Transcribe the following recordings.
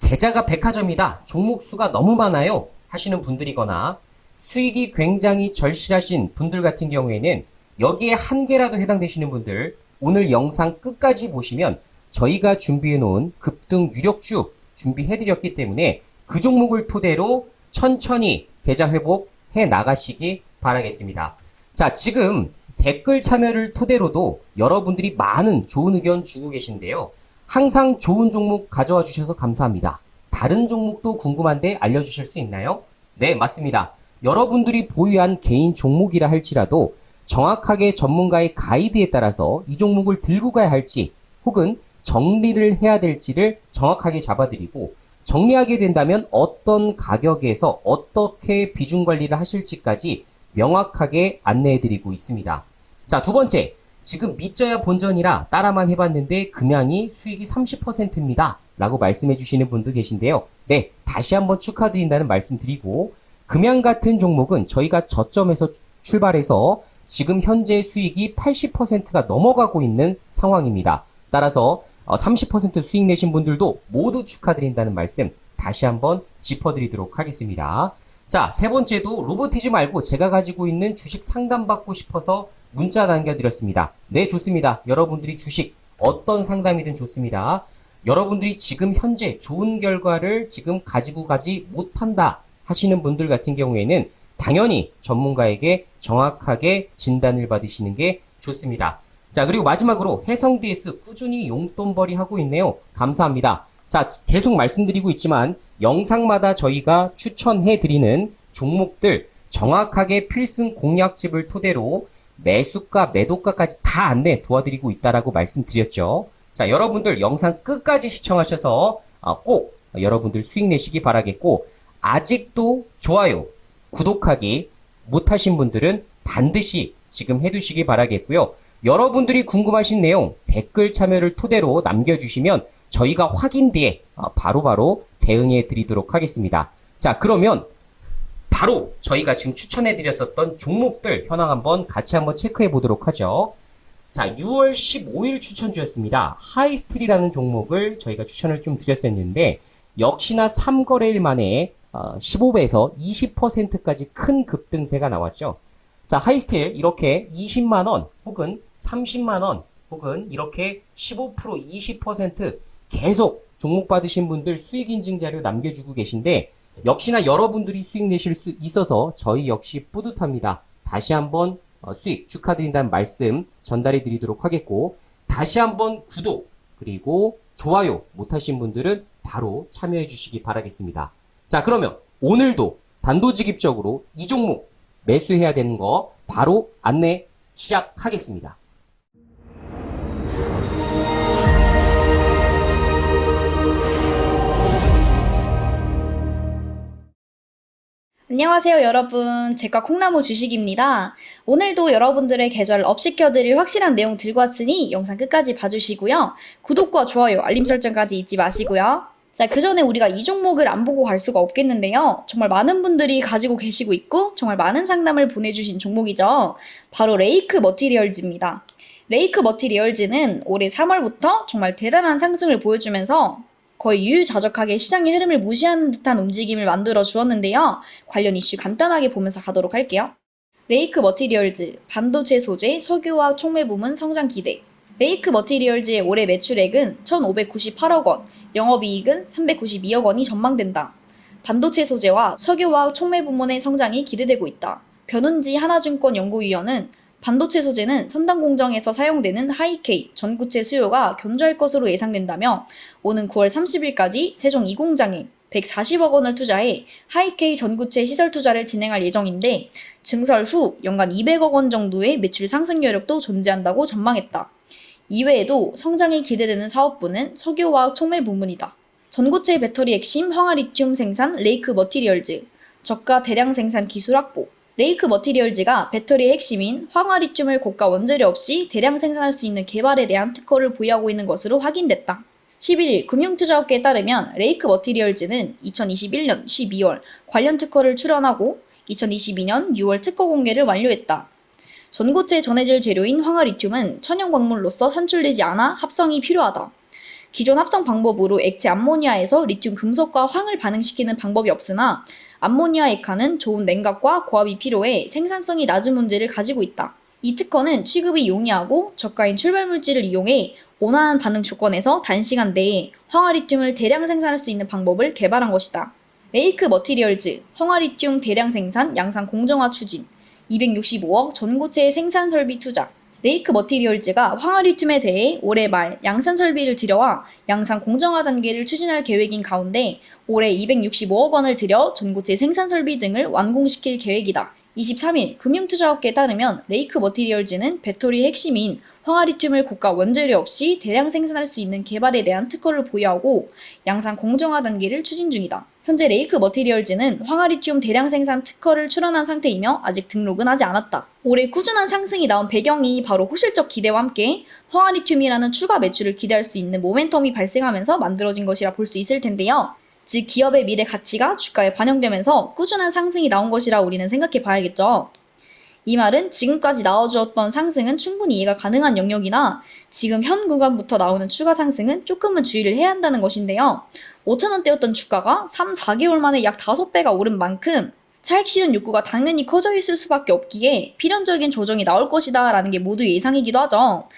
계좌가 백화점이다. 종목 수가 너무 많아요. 하시는 분들이거나 수익이 굉장히 절실하신 분들 같은 경우에는 여기에 한 개라도 해당되시는 분들 오늘 영상 끝까지 보시면 저희가 준비해 놓은 급등 유력주 준비해 드렸기 때문에 그 종목을 토대로 천천히 계좌 회복해 나가시기 바라겠습니다. 자, 지금 댓글 참여를 토대로도 여러분들이 많은 좋은 의견 주고 계신데요. 항상 좋은 종목 가져와 주셔서 감사합니다. 다른 종목도 궁금한데 알려주실 수 있나요? 네, 맞습니다. 여러분들이 보유한 개인 종목이라 할지라도 정확하게 전문가의 가이드에 따라서 이 종목을 들고 가야 할지 혹은 정리를 해야 될지를 정확하게 잡아드리고 정리하게 된다면 어떤 가격에서 어떻게 비중 관리를 하실지까지 명확하게 안내해드리고 있습니다. 자, 두 번째. 지금 믿져야 본전이라 따라만 해봤는데 금양이 수익이 30%입니다. 라고 말씀해 주시는 분도 계신데요. 네, 다시 한번 축하드린다는 말씀 드리고, 금양 같은 종목은 저희가 저점에서 출발해서 지금 현재 수익이 80%가 넘어가고 있는 상황입니다. 따라서 30% 수익 내신 분들도 모두 축하드린다는 말씀 다시 한번 짚어드리도록 하겠습니다. 자, 세 번째도 로보티즘 말고 제가 가지고 있는 주식 상담받고 싶어서 문자 남겨드렸습니다. 네, 좋습니다. 여러분들이 주식 어떤 상담이든 좋습니다. 여러분들이 지금 현재 좋은 결과를 지금 가지고 가지 못한다 하시는 분들 같은 경우에는 당연히 전문가에게 정확하게 진단을 받으시는 게 좋습니다. 자, 그리고 마지막으로 해성 DS 꾸준히 용돈벌이 하고 있네요. 감사합니다. 자, 계속 말씀드리고 있지만 영상마다 저희가 추천해 드리는 종목들 정확하게 필승 공략집을 토대로 매수가, 매도가까지 다 안내 도와드리고 있다라고 말씀드렸죠. 자, 여러분들 영상 끝까지 시청하셔서 아, 꼭 여러분들 수익 내시기 바라겠고 아직도 좋아요, 구독하기 못하신 분들은 반드시 지금 해두시기 바라겠고요. 여러분들이 궁금하신 내용 댓글 참여를 토대로 남겨주시면 저희가 확인 뒤에 아, 바로 바로 대응해 드리도록 하겠습니다. 자, 그러면 바로 저희가 지금 추천해 드렸었던 종목들 현황 한번 같이 한번 체크해 보도록 하죠. 자, 6월 15일 추천주였습니다. 하이스틸이라는 종목을 저희가 추천을 좀 드렸었는데 역시나 3거래일 만에 15배에서 20%까지 큰 급등세가 나왔죠. 자, 하이스틸 이렇게 20만 원 혹은 30만 원 혹은 이렇게 15% 20% 계속 종목 받으신 분들 수익 인증 자료 남겨주고 계신데 역시나 여러분들이 수익 내실 수 있어서 저희 역시 뿌듯합니다. 다시 한번 어, 수익 축하드린다는 말씀 전달해 드리도록 하겠고 다시 한번 구독 그리고 좋아요 못하신 분들은 바로 참여해 주시기 바라겠습니다. 자 그러면 오늘도 단도직입적으로 이 종목 매수해야 되는 거 바로 안내 시작하겠습니다. 안녕하세요, 여러분. 제가 콩나무 주식입니다. 오늘도 여러분들의 계좌를 업시켜드릴 확실한 내용 들고 왔으니 영상 끝까지 봐주시고요. 구독과 좋아요, 알림 설정까지 잊지 마시고요. 자, 그 전에 우리가 이 종목을 안 보고 갈 수가 없겠는데요. 정말 많은 분들이 가지고 계시고 있고, 정말 많은 상담을 보내주신 종목이죠. 바로 레이크 머티리얼즈입니다. 레이크 머티리얼즈는 올해 3월부터 정말 대단한 상승을 보여주면서 거의 유유자적하게 시장의 흐름을 무시하는 듯한 움직임을 만들어 주었는데요. 관련 이슈 간단하게 보면서 가도록 할게요. 레이크 머티리얼즈, 반도체 소재, 석유화학 촉매 부문 성장 기대. 레이크 머티리얼즈의 올해 매출액은 1,598억 원, 영업이익은 392억 원이 전망된다. 반도체 소재와 석유화학 촉매 부문의 성장이 기대되고 있다. 변운지 하나증권 연구위원은 반도체 소재는 선단 공정에서 사용되는 하이케이 전구체 수요가 견조할 것으로 예상된다며 오는 9월 30일까지 세종 2공장에 140억 원을 투자해 하이케이 전구체 시설 투자를 진행할 예정인데 증설 후 연간 200억 원 정도의 매출 상승 여력도 존재한다고 전망했다. 이외에도 성장이 기대되는 사업부는 석유화학 촉매 부문이다. 전고체 배터리 핵심 황화리튬 생산 레이크 머티리얼즈, 저가 대량 생산 기술 확보. 레이크 머티리얼즈가 배터리의 핵심인 황화 리튬을 고가 원재료 없이 대량 생산할 수 있는 개발에 대한 특허를 보유하고 있는 것으로 확인됐다. 11일 금융투자업계에 따르면 레이크 머티리얼즈는 2021년 12월 관련 특허를 출원하고 2022년 6월 특허 공개를 완료했다. 전고체 전해질 재료인 황화 리튬은 천연 광물로서 산출되지 않아 합성이 필요하다. 기존 합성 방법으로 액체 암모니아에서 리튬 금속과 황을 반응시키는 방법이 없으나 암모니아 액화는 좋은 냉각과 고압이 필요해 생산성이 낮은 문제를 가지고 있다. 이 특허는 취급이 용이하고 저가인 출발 물질을 이용해 온화한 반응 조건에서 단시간 내에 황화리튬을 대량 생산할 수 있는 방법을 개발한 것이다. 레이크 머티리얼즈, 황화리튬 대량 생산 양산 공정화 추진, 265억 전고체 생산 설비 투자. 레이크 머티리얼즈가 황화리튬에 대해 올해 말 양산 설비를 들여와 양산 공정화 단계를 추진할 계획인 가운데 올해 265억 원을 들여 전고체 생산 설비 등을 완공시킬 계획이다. 23일 금융투자업계에 따르면 레이크 머티리얼즈는 배터리 핵심인 황화리튬을 고가 원재료 없이 대량 생산할 수 있는 개발에 대한 특허를 보유하고 양산 공정화 단계를 추진 중이다. 현재 레이크 머티리얼즈는 황화리튬 대량 생산 특허를 출원한 상태이며 아직 등록은 하지 않았다. 올해 꾸준한 상승이 나온 배경이 바로 호실적 기대와 함께 황화리튬이라는 추가 매출을 기대할 수 있는 모멘텀이 발생하면서 만들어진 것이라 볼 수 있을 텐데요. 즉 기업의 미래 가치가 주가에 반영되면서 꾸준한 상승이 나온 것이라 우리는 생각해 봐야겠죠. 이 말은 지금까지 나와주었던 상승은 충분히 이해가 가능한 영역이나 지금 현 구간부터 나오는 추가 상승은 조금은 주의를 해야 한다는 것인데요. 5천원대였던 주가가 3, 4개월 만에 약 5배가 오른 만큼 차익 실현 욕구가 당연히 커져 있을 수밖에 없기에 필연적인 조정이 나올 것이다 라는 게 모두 예상이기도 하죠.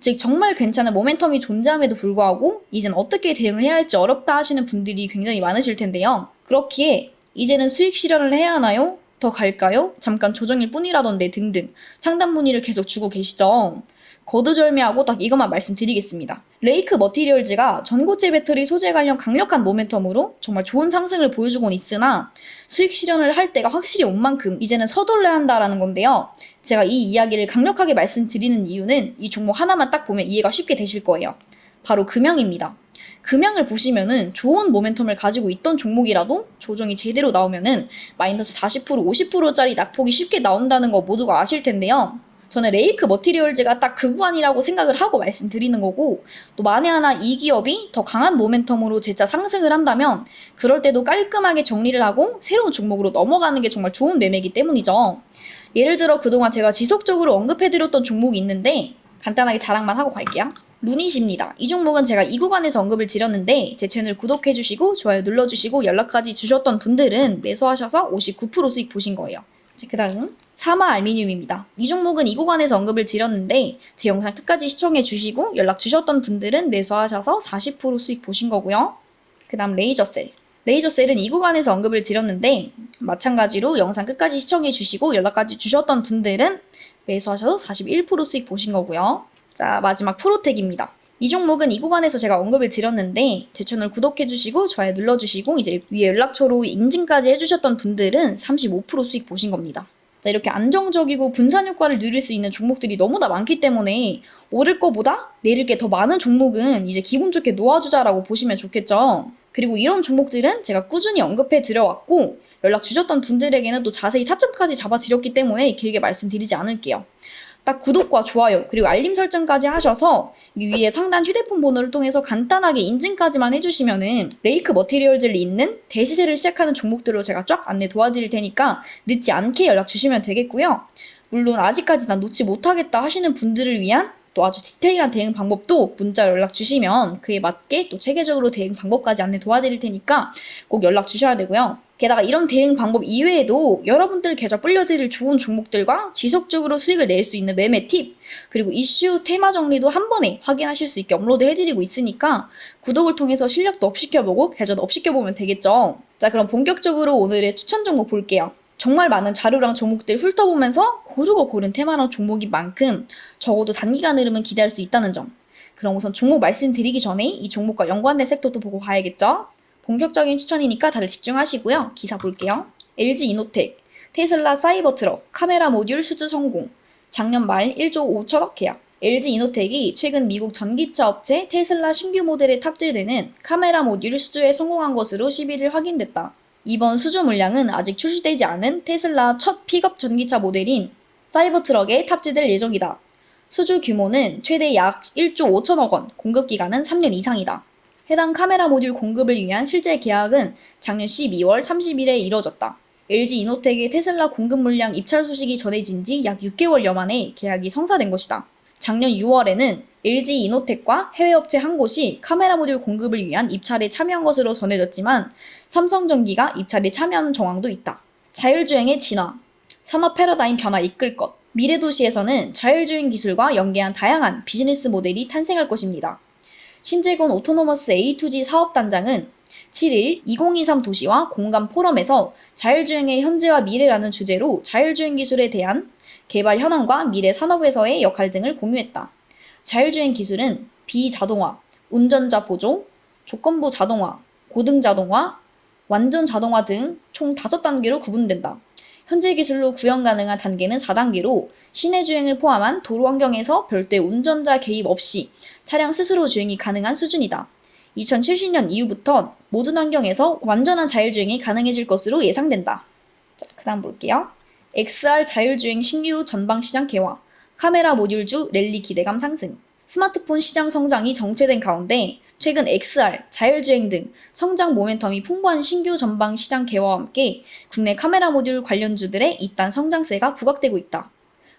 즉 정말 괜찮은 모멘텀이 존재함에도 불구하고 이젠 어떻게 대응을 해야 할지 어렵다 하시는 분들이 굉장히 많으실 텐데요. 그렇기에 이제는 수익 실현을 해야 하나요? 더 갈까요? 잠깐 조정일 뿐이라던데 등등 상담 문의를 계속 주고 계시죠. 거두절미하고 딱 이것만 말씀드리겠습니다. 레이크 머티리얼즈가 전고체 배터리 소재 관련 강력한 모멘텀으로 정말 좋은 상승을 보여주곤 있으나 수익 실현을 할 때가 확실히 온 만큼 이제는 서둘러야 한다라는 건데요. 제가 이 이야기를 강력하게 말씀드리는 이유는 이 종목 하나만 딱 보면 이해가 쉽게 되실 거예요. 바로 금형입니다. 금형을 보시면은 좋은 모멘텀을 가지고 있던 종목이라도 조정이 제대로 나오면은 마이너스 40% 50%짜리 낙폭이 쉽게 나온다는 거 모두가 아실 텐데요. 저는 레이크 머티리얼즈가 딱 그 구간이라고 생각을 하고 말씀드리는 거고 또 만에 하나 이 기업이 더 강한 모멘텀으로 재차 상승을 한다면 그럴 때도 깔끔하게 정리를 하고 새로운 종목으로 넘어가는 게 정말 좋은 매매이기 때문이죠. 예를 들어 그동안 제가 지속적으로 언급해드렸던 종목이 있는데 간단하게 자랑만 하고 갈게요. 루닛입니다. 이 종목은 제가 이 구간에서 언급을 드렸는데 제 채널 구독해주시고 좋아요 눌러주시고 연락까지 주셨던 분들은 매수하셔서 59% 수익 보신 거예요. 그 다음 사마 알미늄입니다. 이 종목은 이 구간에서 언급을 드렸는데 제 영상 끝까지 시청해 주시고 연락 주셨던 분들은 매수하셔서 40% 수익 보신 거고요. 그 다음 레이저셀. 레이저셀은 이 구간에서 언급을 드렸는데 마찬가지로 영상 끝까지 시청해 주시고 연락까지 주셨던 분들은 매수하셔서 41% 수익 보신 거고요. 자 마지막 프로텍입니다. 이 종목은 이 구간에서 제가 언급을 드렸는데 제 채널 구독해주시고 좋아요 눌러주시고 이제 위에 연락처로 인증까지 해주셨던 분들은 35% 수익 보신 겁니다. 자 이렇게 안정적이고 분산 효과를 누릴 수 있는 종목들이 너무나 많기 때문에 오를 거보다 내릴 게 더 많은 종목은 이제 기분 좋게 놓아주자라고 보시면 좋겠죠. 그리고 이런 종목들은 제가 꾸준히 언급해 드려왔고 연락 주셨던 분들에게는 또 자세히 타점까지 잡아드렸기 때문에 길게 말씀드리지 않을게요. 딱 구독과 좋아요 그리고 알림 설정까지 하셔서 이 위에 상단 휴대폰 번호를 통해서 간단하게 인증까지만 해주시면은 레이크 머티리얼즈를 잇는 대시세를 시작하는 종목들로 제가 쫙 안내 도와드릴 테니까 늦지 않게 연락 주시면 되겠고요. 물론 아직까지 난 놓지 못하겠다 하시는 분들을 위한 또 아주 디테일한 대응 방법도 문자로 연락 주시면 그에 맞게 또 체계적으로 대응 방법까지 안내 도와드릴 테니까 꼭 연락 주셔야 되고요. 게다가 이런 대응 방법 이외에도 여러분들 계좌 불려드릴 좋은 종목들과 지속적으로 수익을 낼 수 있는 매매 팁, 그리고 이슈 테마 정리도 한 번에 확인하실 수 있게 업로드 해드리고 있으니까 구독을 통해서 실력도 업시켜보고 계좌도 업시켜보면 되겠죠. 자, 그럼 본격적으로 오늘의 추천 종목 볼게요. 정말 많은 자료랑 종목들 훑어보면서 고르고 고른 테마랑 종목인 만큼 적어도 단기간 흐름은 기대할 수 있다는 점. 그럼 우선 종목 말씀드리기 전에 이 종목과 연관된 섹터도 보고 가야겠죠? 본격적인 추천이니까 다들 집중하시고요. 기사 볼게요. LG 이노텍, 테슬라 사이버 트럭, 카메라 모듈 수주 성공. 작년 말 1조 5천억 계약. LG 이노텍이 최근 미국 전기차 업체 테슬라 신규 모델에 탑재되는 카메라 모듈 수주에 성공한 것으로 11일 확인됐다. 이번 수주 물량은 아직 출시되지 않은 테슬라 첫 픽업 전기차 모델인 사이버 트럭에 탑재될 예정이다. 수주 규모는 최대 약 1조 5천억 원, 공급 기간은 3년 이상이다. 해당 카메라 모듈 공급을 위한 실제 계약은 작년 12월 30일에 이뤄졌다. LG 이노텍의 테슬라 공급 물량 입찰 소식이 전해진 지 약 6개월여 만에 계약이 성사된 것이다. 작년 6월에는 LG 이노텍과 해외 업체 한 곳이 카메라 모듈 공급을 위한 입찰에 참여한 것으로 전해졌지만 삼성전기가 입찰에 참여하는 정황도 있다. 자율주행의 진화, 산업 패러다임 변화 이끌 것. 미래도시에서는 자율주행 기술과 연계한 다양한 비즈니스 모델이 탄생할 것입니다. 신재곤 오토노머스 A2G 사업단장은 7일 2023 도시와 공감 포럼에서 자율주행의 현재와 미래라는 주제로 자율주행 기술에 대한 개발 현황과 미래 산업에서의 역할 등을 공유했다. 자율주행 기술은 비자동화, 운전자 보조, 조건부 자동화, 고등 자동화, 완전 자동화 등 총 5단계로 구분된다. 현재 기술로 구현 가능한 단계는 4단계로 시내 주행을 포함한 도로 환경에서 별도의 운전자 개입 없이 차량 스스로 주행이 가능한 수준이다. 2070년 이후부터 모든 환경에서 완전한 자율주행이 가능해질 것으로 예상된다. 자, 그 다음 볼게요. XR 자율주행 신규 전방 시장 개화, 카메라 모듈주 랠리 기대감 상승. 스마트폰 시장 성장이 정체된 가운데 최근 XR, 자율주행 등 성장 모멘텀이 풍부한 신규 전방 시장 개화와 함께 국내 카메라 모듈 관련주들의 잇단 성장세가 부각되고 있다.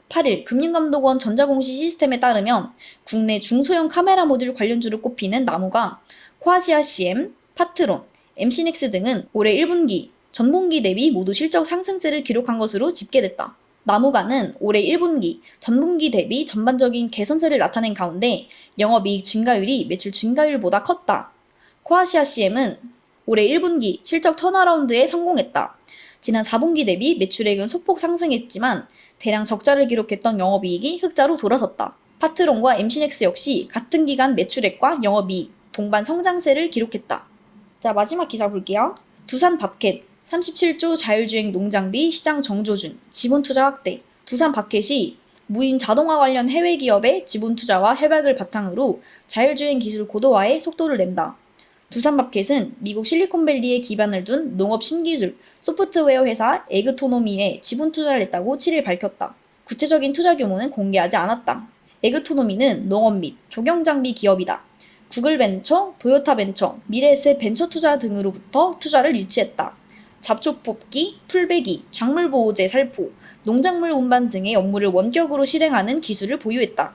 8일 금융감독원 전자공시 시스템에 따르면 국내 중소형 카메라 모듈 관련주로 꼽히는 나무가 코아시아 CM, 파트론, MC넥스 등은 올해 1분기, 전분기 대비 모두 실적 상승세를 기록한 것으로 집계됐다. 나무가는 올해 1분기, 전분기 대비 전반적인 개선세를 나타낸 가운데 영업이익 증가율이 매출 증가율보다 컸다. 코아시아 CM은 올해 1분기 실적 턴어라운드에 성공했다. 지난 4분기 대비 매출액은 소폭 상승했지만 대량 적자를 기록했던 영업이익이 흑자로 돌아섰다. 파트론과 MC넥스 역시 같은 기간 매출액과 영업이익 동반 성장세를 기록했다. 자 마지막 기사 볼게요. 두산 밥켓 37조 자율주행 농장비 시장 정조준 지분 투자 확대. 두산 밥켓이 무인 자동화 관련 해외 기업의 지분 투자와 협약을 바탕으로 자율주행 기술 고도화에 속도를 낸다. 두산 밥켓은 미국 실리콘밸리에 기반을 둔 농업 신기술 소프트웨어 회사 에그토노미에 지분 투자를 했다고 7일 밝혔다. 구체적인 투자 규모는 공개하지 않았다. 에그토노미는 농업 및 조경 장비 기업이다. 구글 벤처, 도요타 벤처, 미래에셋 벤처 투자 등으로부터 투자를 유치했다. 잡초 뽑기, 풀베기, 작물 보호제 살포, 농작물 운반 등의 업무를 원격으로 실행하는 기술을 보유했다.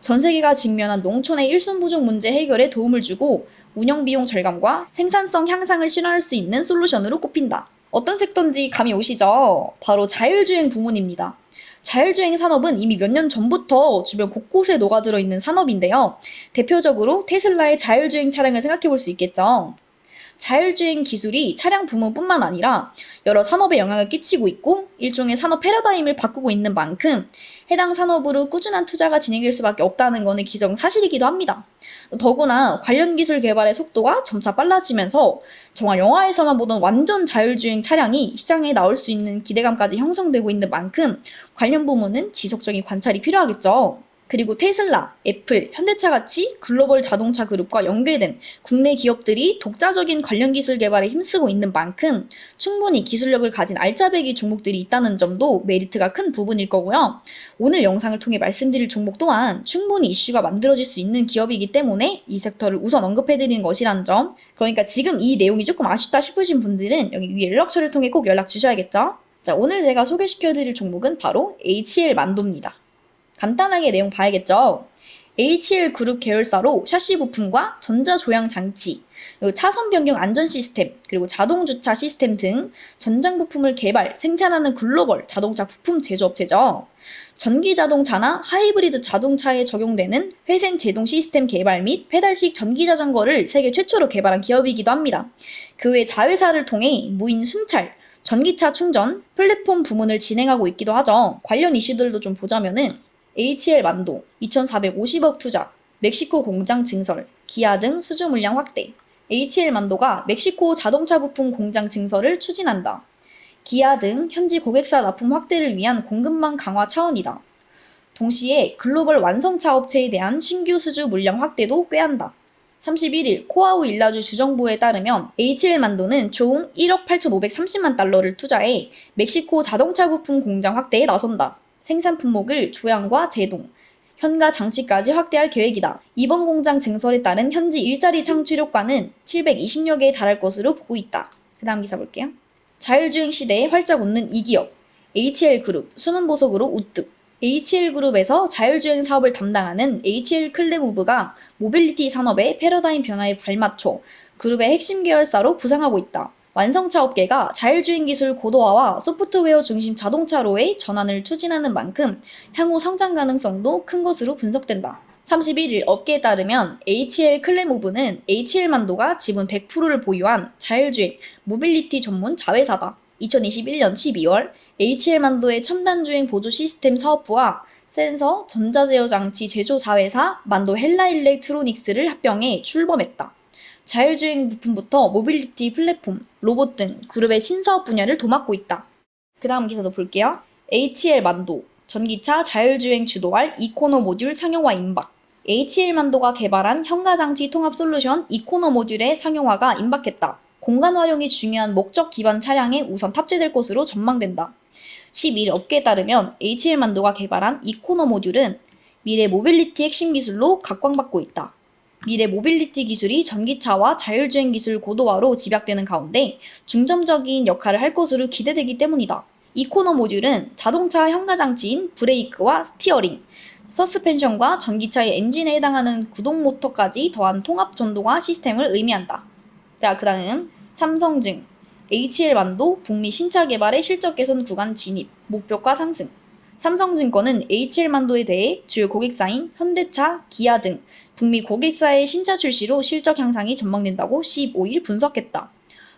전 세계가 직면한 농촌의 일손 부족 문제 해결에 도움을 주고 운영 비용 절감과 생산성 향상을 실현할 수 있는 솔루션으로 꼽힌다. 어떤 섹터인지 감이 오시죠? 바로 자율주행 부문입니다. 자율주행 산업은 이미 몇 년 전부터 주변 곳곳에 녹아들어 있는 산업인데요. 대표적으로 테슬라의 자율주행 차량을 생각해 볼 수 있겠죠. 자율주행 기술이 차량 부문뿐만 아니라 여러 산업에 영향을 끼치고 있고 일종의 산업 패러다임을 바꾸고 있는 만큼 해당 산업으로 꾸준한 투자가 진행될 수밖에 없다는 것은 기정사실이기도 합니다. 더구나 관련 기술 개발의 속도가 점차 빨라지면서 정말 영화에서만 보던 완전 자율주행 차량이 시장에 나올 수 있는 기대감까지 형성되고 있는 만큼 관련 부문은 지속적인 관찰이 필요하겠죠. 그리고 테슬라, 애플, 현대차 같이 글로벌 자동차 그룹과 연계된 국내 기업들이 독자적인 관련 기술 개발에 힘쓰고 있는 만큼 충분히 기술력을 가진 알짜배기 종목들이 있다는 점도 메리트가 큰 부분일 거고요. 오늘 영상을 통해 말씀드릴 종목 또한 충분히 이슈가 만들어질 수 있는 기업이기 때문에 이 섹터를 우선 언급해드리는 것이라는 점. 그러니까 지금 이 내용이 조금 아쉽다 싶으신 분들은 여기 위에 연락처를 통해 꼭 연락 주셔야겠죠. 자, 오늘 제가 소개시켜드릴 종목은 바로 HL 만도입니다. 간단하게 내용 봐야겠죠. HL 그룹 계열사로 샤시 부품과 전자 조향 장치, 그리고 차선 변경 안전 시스템, 그리고 자동 주차 시스템 등 전장 부품을 개발, 생산하는 글로벌 자동차 부품 제조업체죠. 전기 자동차나 하이브리드 자동차에 적용되는 회생 제동 시스템 개발 및 페달식 전기 자전거를 세계 최초로 개발한 기업이기도 합니다. 그 외 자회사를 통해 무인 순찰, 전기차 충전, 플랫폼 부문을 진행하고 있기도 하죠. 관련 이슈들도 좀 보자면은 HL 만도 2,450억 투자, 멕시코 공장 증설, 기아 등 수주 물량 확대. HL 만도가 멕시코 자동차 부품 공장 증설을 추진한다. 기아 등 현지 고객사 납품 확대를 위한 공급망 강화 차원이다. 동시에 글로벌 완성차 업체에 대한 신규 수주 물량 확대도 꾀한다. 31일 코아우 일라주 주정부에 따르면 HL 만도는 총 1억 8,530만 달러를 투자해 멕시코 자동차 부품 공장 확대에 나선다. 생산 품목을 조향과 제동, 현가 장치까지 확대할 계획이다. 이번 공장 증설에 따른 현지 일자리 창출 효과는 720여 개에 달할 것으로 보고 있다. 그 다음 기사 볼게요. 자율주행 시대에 활짝 웃는 이 기업. HL그룹, 숨은 보석으로 우뚝. HL그룹에서 자율주행 사업을 담당하는 HL 클레무브가 모빌리티 산업의 패러다임 변화에 발맞춰 그룹의 핵심 계열사로 부상하고 있다. 완성차 업계가 자율주행 기술 고도화와 소프트웨어 중심 자동차로의 전환을 추진하는 만큼 향후 성장 가능성도 큰 것으로 분석된다. 31일 업계에 따르면 HL 클레모브는 HL 만도가 지분 100%를 보유한 자율주행 모빌리티 전문 자회사다. 2021년 12월 HL 만도의 첨단 주행 보조 시스템 사업부와 센서 전자제어 장치 제조 자회사 만도 헬라 일렉트로닉스를 합병해 출범했다. 자율주행 부품부터 모빌리티 플랫폼, 로봇 등 그룹의 신사업 분야를 도맡고 있다. 그 다음 기사도 볼게요. HL 만도, 전기차 자율주행 주도할 이코노 모듈 상용화 임박. HL 만도가 개발한 현가장치 통합 솔루션 이코노 모듈의 상용화가 임박했다. 공간 활용이 중요한 목적 기반 차량에 우선 탑재될 것으로 전망된다. 12일 업계에 따르면 HL 만도가 개발한 이코노 모듈은 미래 모빌리티 핵심 기술로 각광받고 있다. 미래 모빌리티 기술이 전기차와 자율주행 기술 고도화로 집약되는 가운데 중점적인 역할을 할 것으로 기대되기 때문이다. 이코노 모듈은 자동차 현가장치인 브레이크와 스티어링, 서스펜션과 전기차의 엔진에 해당하는 구동 모터까지 더한 통합 전동화 시스템을 의미한다. 자, 그 다음 삼성증, HL 만도 북미 신차 개발의 실적 개선 구간 진입, 목표가 상승. 삼성증권은 HL 만도에 대해 주요 고객사인 현대차, 기아 등 북미 고객사의 신차 출시로 실적 향상이 전망된다고 15일 분석했다.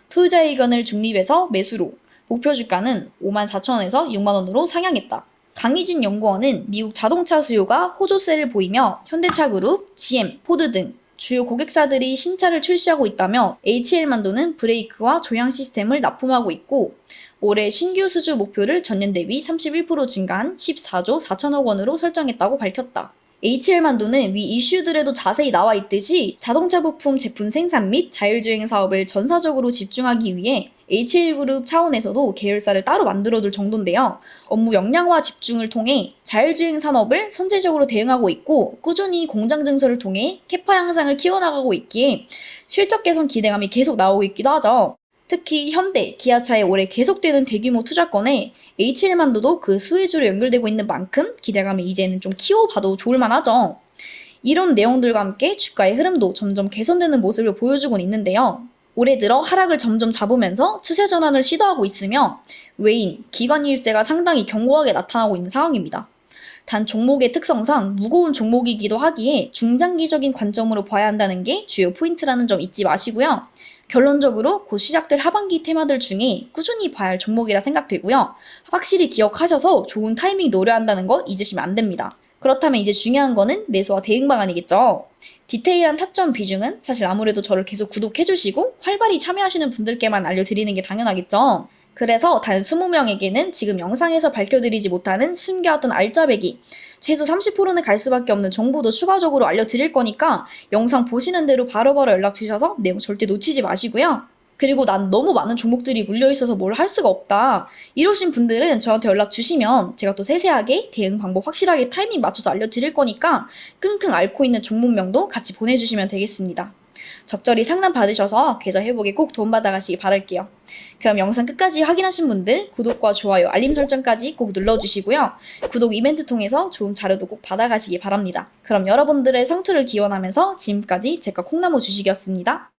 투자 의견을 중립해서 매수로 목표 주가는 5만 4천원에서 6만 원으로 상향했다. 강희진 연구원은 미국 자동차 수요가 호조세를 보이며 현대차 그룹, GM, 포드 등 주요 고객사들이 신차를 출시하고 있다며 HL만도는 브레이크와 조향 시스템을 납품하고 있고 올해 신규 수주 목표를 전년 대비 31% 증가한 14조 4천억 원으로 설정했다고 밝혔다. HL만도는 위 이슈들에도 자세히 나와 있듯이 자동차 부품 제품 생산 및 자율주행 사업을 전사적으로 집중하기 위해 HL그룹 차원에서도 계열사를 따로 만들어둘 정도인데요. 업무 역량화 집중을 통해 자율주행 산업을 선제적으로 대응하고 있고 꾸준히 공장 증설을 통해 캐파 향상을 키워나가고 있기에 실적 개선 기대감이 계속 나오고 있기도 하죠. 특히 현대, 기아차에 올해 계속되는 대규모 투자 건에 HL만도도 그 수혜주로 연결되고 있는 만큼 기대감을 이제는 좀 키워봐도 좋을 만하죠. 이런 내용들과 함께 주가의 흐름도 점점 개선되는 모습을 보여주고 있는데요. 올해 들어 하락을 점점 잡으면서 추세 전환을 시도하고 있으며 외인, 기관 유입세가 상당히 견고하게 나타나고 있는 상황입니다. 단 종목의 특성상 무거운 종목이기도 하기에 중장기적인 관점으로 봐야 한다는 게 주요 포인트라는 점 잊지 마시고요. 결론적으로 곧 시작될 하반기 테마들 중에 꾸준히 봐야 할 종목이라 생각되고요. 확실히 기억하셔서 좋은 타이밍 노려야 한다는 거 잊으시면 안 됩니다. 그렇다면 이제 중요한 거는 매수와 대응 방안이겠죠. 디테일한 타점 비중은 사실 아무래도 저를 계속 구독해주시고 활발히 참여하시는 분들께만 알려드리는 게 당연하겠죠. 그래서 단 20명에게는 지금 영상에서 밝혀드리지 못하는 숨겨왔던 알짜배기, 최소 30%는 갈 수밖에 없는 정보도 추가적으로 알려드릴 거니까 영상 보시는 대로 바로바로 연락 주셔서 내용 절대 놓치지 마시고요. 그리고 난 너무 많은 종목들이 물려있어서 뭘 할 수가 없다. 이러신 분들은 저한테 연락 주시면 제가 또 세세하게 대응 방법 확실하게 타이밍 맞춰서 알려드릴 거니까 끙끙 앓고 있는 종목명도 같이 보내주시면 되겠습니다. 적절히 상담 받으셔서 계좌 회복에 꼭 도움받아 가시기 바랄게요. 그럼 영상 끝까지 확인하신 분들 구독과 좋아요, 알림 설정까지 꼭 눌러주시고요. 구독 이벤트 통해서 좋은 자료도 꼭 받아가시기 바랍니다. 그럼 여러분들의 성투를 기원하면서 지금까지 제과 콩나무 주식이었습니다.